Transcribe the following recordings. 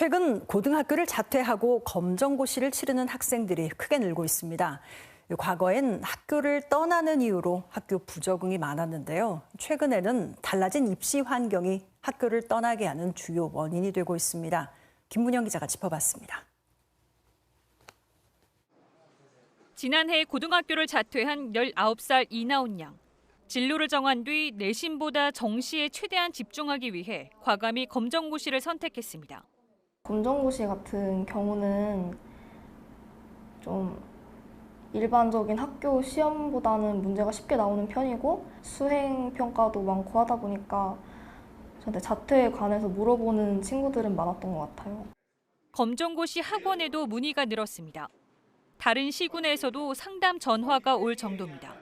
최근 고등학교를 자퇴하고 검정고시를 치르는 학생들이 크게 늘고 있습니다. 과거엔 학교를 떠나는 이유로 학교 부적응이 많았는데요. 최근에는 달라진 입시 환경이 학교를 떠나게 하는 주요 원인이 되고 있습니다. 김문영 기자가 짚어봤습니다. 지난해 고등학교를 자퇴한 19살 이나온 양. 진로를 정한 뒤 내신보다 정시에 최대한 집중하기 위해 과감히 검정고시를 선택했습니다. 검정고시 같은 경우는 좀 일반적인 학교 시험보다는 문제가 쉽게 나오는 편이고 수행 평가도 많고 하다 보니까 저한테 자퇴에 관해서 물어보는 친구들은 많았던 것 같아요. 검정고시 학원에도 문의가 늘었습니다. 다른 시군에서도 상담 전화가 올 정도입니다.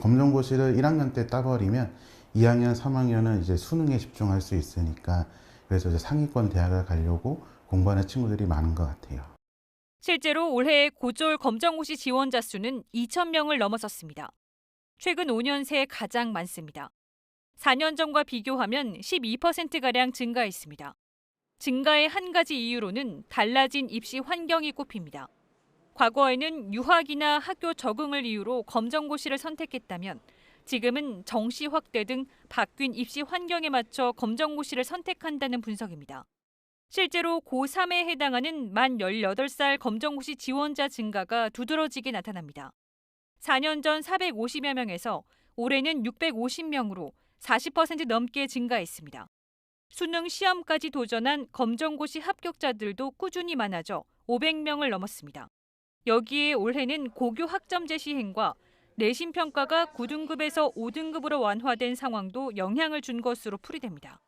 검정고시를 1학년 때 따버리면 2학년, 3학년은 이제 수능에 집중할 수 있으니까 그래서 이제 상위권 대학을 가려고 공부하는 친구들이 많은 것 같아요. 실제로 올해 고졸 검정고시 지원자 수는 2천 명을 넘어섰습니다. 최근 5년 새 가장 많습니다. 4년 전과 비교하면 12%가량 증가했습니다. 증가의 한 가지 이유로는 달라진 입시 환경이 꼽힙니다. 과거에는 유학이나 학교 적응을 이유로 검정고시를 선택했다면 지금은 정시 확대 등 바뀐 입시 환경에 맞춰 검정고시를 선택한다는 분석입니다. 실제로 고3에 해당하는 만 18살 검정고시 지원자 증가가 두드러지게 나타납니다. 4년 전 450여 명에서 올해는 650명으로 40% 넘게 증가했습니다. 수능 시험까지 도전한 검정고시 합격자들도 꾸준히 많아져 500명을 넘었습니다. 여기에 올해는 고교 학점제 시행과 내신 평가가 9등급에서 5등급으로 완화된 상황도 영향을 준 것으로 풀이됩니다.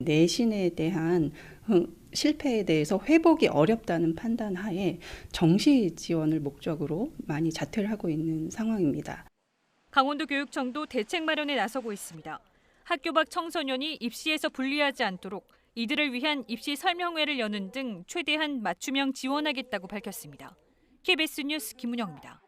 내신에 대한 흥- 실패에 대해서 회복이 어렵다는 판단 하에 정시 지원을 목적으로 많이 자퇴를 하고 있는 상황입니다. 강원도 교육청도 대책 마련에 나서고 있습니다. 학교 밖 청소년이 입시에서 불리하지 않도록 이들을 위한 입시 설명회를 여는 등 최대한 맞춤형 지원하겠다고 밝혔습니다. KBS 뉴스 김문영입니다.